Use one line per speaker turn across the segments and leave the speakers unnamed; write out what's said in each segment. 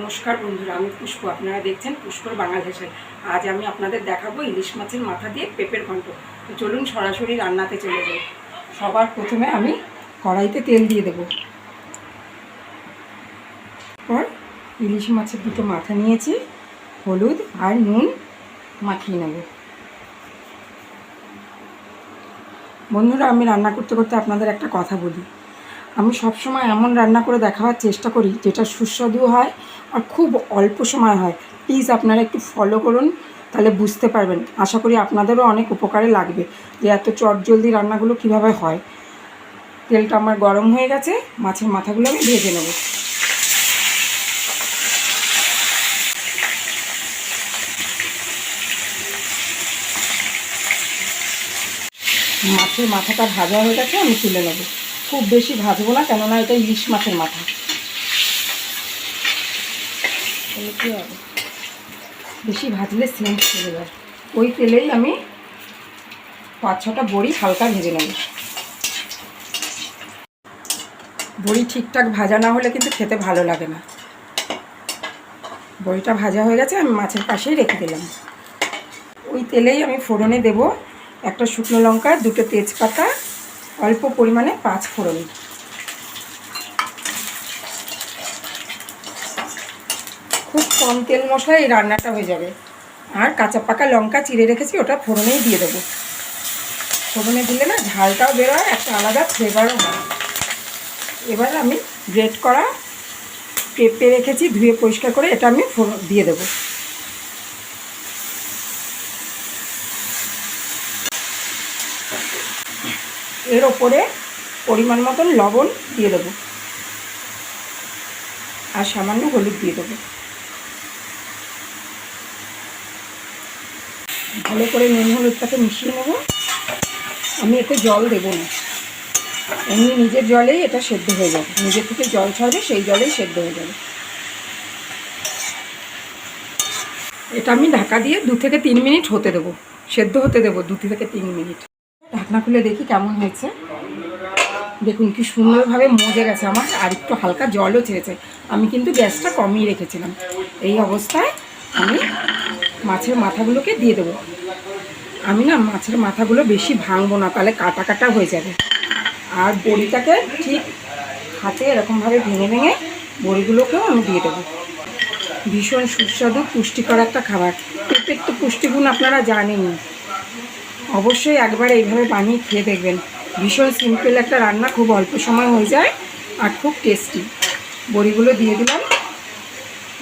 নমস্কার বন্ধুরা, আমি পুষ্প, আপনারা দেখছেন পুষ্পর বাঙাল হেসেল আজ আমি আপনাদের দেখাবো ইলিশ মাছের মাথা দিয়ে পেঁপের ঘন্ট। তো চলুন সরাসরি রান্নাতে চলে যাই। সবার প্রথমে আমি কড়াইতে তেল দিয়ে দেব। পর ইলিশ মাছের দুটো মাথা নিয়েছি, হলুদ আর নুন মাখিয়ে নেব। বন্ধুরা, আমি রান্না করতে করতে আপনাদের একটা কথা বলি। আমি সবসময় এমন রান্না করে দেখাবার চেষ্টা করি যেটা সুস্বাদু হয় আর খুব অল্প সময় হয়। প্লিজ আপনারা একটু ফলো করুন, তাহলে বুঝতে পারবেন। আশা করি আপনাদেরও অনেক উপকারে লাগবে যে এত চটজলদি রান্নাগুলো কীভাবে হয়। তেলটা আমার গরম হয়ে গেছে, মাছের মাথাগুলো আমি ভেজে নেব। মাছের মাথাটা ভাজা হয়ে গেছে, আমি তুলে নেব। খুব বেশি ভাজবো না, কেননা এটা ইলিশ মাছের মাথা। বেশি ভাজলে সেন্ট চলে যায়। ওই তেলেই আমি পাঁচ ছটা বড়ি হালকা ভেজে নেব। বড়ি ঠিকঠাক ভাজা না হলে কিন্তু খেতে ভালো লাগে না। বড়িটা ভাজা হয়ে গেছে, আমি মাছের পাশেই রেখে দিলাম। ওই তেলেই আমি ফোড়নে দেব একটা শুকনো লঙ্কা, দুটো তেজপাতা অল্প পরিমাণে পাঁচ ফোড়ন। খুব কম তেল মশলায় এই রান্নাটা হয়ে যাবে। আর কাঁচা পাকা লঙ্কা চিড়ে রেখেছি, ওটা ফোড়নেই দিয়ে দেবো। ফোড়নে দিলে না ঝালটাও বেরোয়, একটা আলাদা ফ্লেভারও হয়। এবার আমি গ্রেট করা পেঁপে রেখেছি, ধুয়ে পরিষ্কার করে এটা আমি দিয়ে দেবো। এর ওপরে পরিমাণ মতন লবণ দিয়ে দেবো। আর সামান্য হলুদ দিয়ে দেবো। ভালো করে নুন হলুদটাকে মিশিয়ে নেব। আমি এতে জল দেব না। এমনি নিজের জলেই এটা সেদ্ধ হয়ে যাবে। নিজের থেকে জল ছাড়বে, সেই জলেই সেদ্ধ হয়ে যাবে। এটা আমি ঢাকা দিয়ে দু থেকে তিন মিনিট হতে দেবো। সেদ্ধ হতে দেবো দু থেকে তিন মিনিট। ঢাকনা খুলে দেখি কেমন হয়েছে। দেখুন কি সুন্দরভাবে মজে গেছে আমার, আর একটু হালকা জলও ছেড়েছে। আমি কিন্তু গ্যাসটা কমিয়ে রেখেছিলাম। এই অবস্থায় আমি মাছের মাথাগুলোকে দিয়ে দেবো। আমি না মাছের মাথাগুলো বেশি ভাঙবো না, তাহলে কাটা কাটা হয়ে যাবে। আর বড়িটাকে ঠিক হাতে এরকমভাবে ভেঙে ভেঙে বড়িগুলোকেও আমি দিয়ে দেবো। ভীষণ সুস্বাদু পুষ্টিকর একটা খাবার। পেঁপের তো পুষ্টিগুণ আপনারা জানেনই। অবশ্যই একবার এইভাবে বানিয়ে খেয়ে দেখবেন। ভীষণ সিম্পল একটা রান্না, খুব অল্প সময় হয়ে যায় আর খুব টেস্টি বড়িগুলো দিয়ে দিলাম।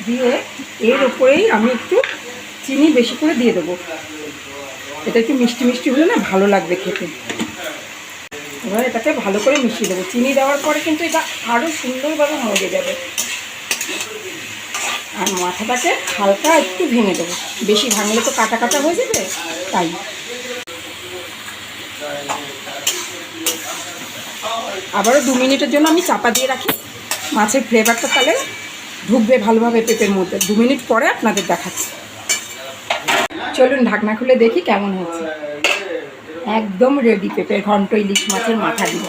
দিয়ে এর ওপরেই আমি একটু চিনি বেশি করে দিয়ে দেবো। এটা একটু মিষ্টি মিষ্টি হলে না ভালো লাগবে খেতে। এবার এটাকে ভালো করে মিশিয়ে দেবো। চিনি দেওয়ার পরে কিন্তু এটা আরও সুন্দরভাবে মজে যাবে। আর মাথাটাকে হালকা একটু ভেঙে দেবো। বেশি ভাঙলে তো কাটা কাটা হয়ে যাবে, তাই। আবারও দু মিনিটের জন্য আমি চাপা দিয়ে রাখি। মাছের ফ্লেভারটা তাহলে ঢুকবে ভালোভাবে পেঁপের মধ্যে। দু মিনিট পরে আপনাদের দেখাচ্ছি। চলুন ঢাকনা খুলে দেখি কেমন হচ্ছে। একদম রেডি পেঁপের ঘন্ট ইলিশ মাছের মাথা দিব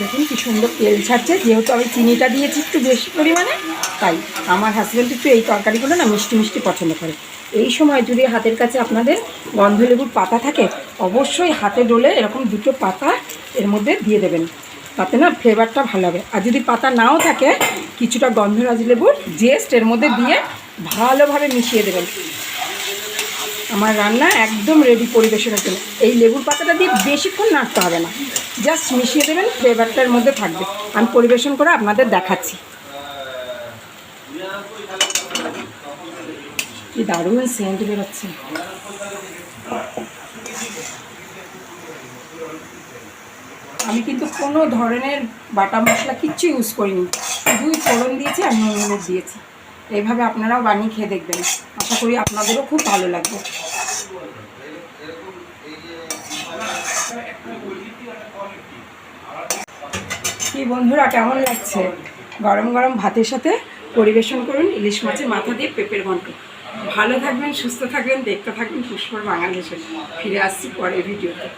দেখুন কি সুন্দর তেল ছাড়ছে। যেহেতু আমি চিনিটা দিয়েছি একটু বেশি পরিমাণে তাই আমার হাজব্যান্ড একটু এই তরকারিগুলো না মিষ্টি মিষ্টি পছন্দ করে। এই সময় যদি হাতের কাছে আপনাদের গন্ধলেবুর পাতা থাকে, অবশ্যই হাতে ডলে এরকম দুটো পাতা এর মধ্যে দিয়ে দেবেন। তাতে না ফ্লেভারটা ভালো হবে। আর যদি পাতা নাও থাকে, কিছুটা গন্ধরাজ লেবুর জেস্ট এর মধ্যে দিয়ে ভালোভাবে মিশিয়ে দেবেন। আমার রান্না একদম রেডি পরিবেশনের জন্য এই লেবুর পাতাটা দিয়ে বেশিক্ষণ নাড়তে হবে না। জাস্ট মিশিয়ে দেবেন ফ্লেভারটার মধ্যে থাকবে। আমি পরিবেশন করে আপনাদের দেখাচ্ছি। কি দারুণ সেন্ট বেরোচ্ছে আমি কিন্তু কোনো ধরনের বাটা মশলা কিচ্ছু ইউজ করিনি। শুধুই ফোড়ন দিয়েছি আর নুন দিয়েছি। এইভাবে আপনারাও বানিয়ে খেয়ে দেখবেন। আশা করি আপনাদেরও খুব ভালো লাগবে। কি বন্ধুরা, কেমন লাগছে? গরম গরম ভাতের সাথে পরিবেশন করুন ইলিশ মাছের মাথা দিয়ে পেঁপের ঘন্ট। ভালো থাকবেন সুস্থ থাকবেন দেখতে থাকবেন পুষ্পর বাঙালি ফিরে আসছি পরের ভিডিওতে।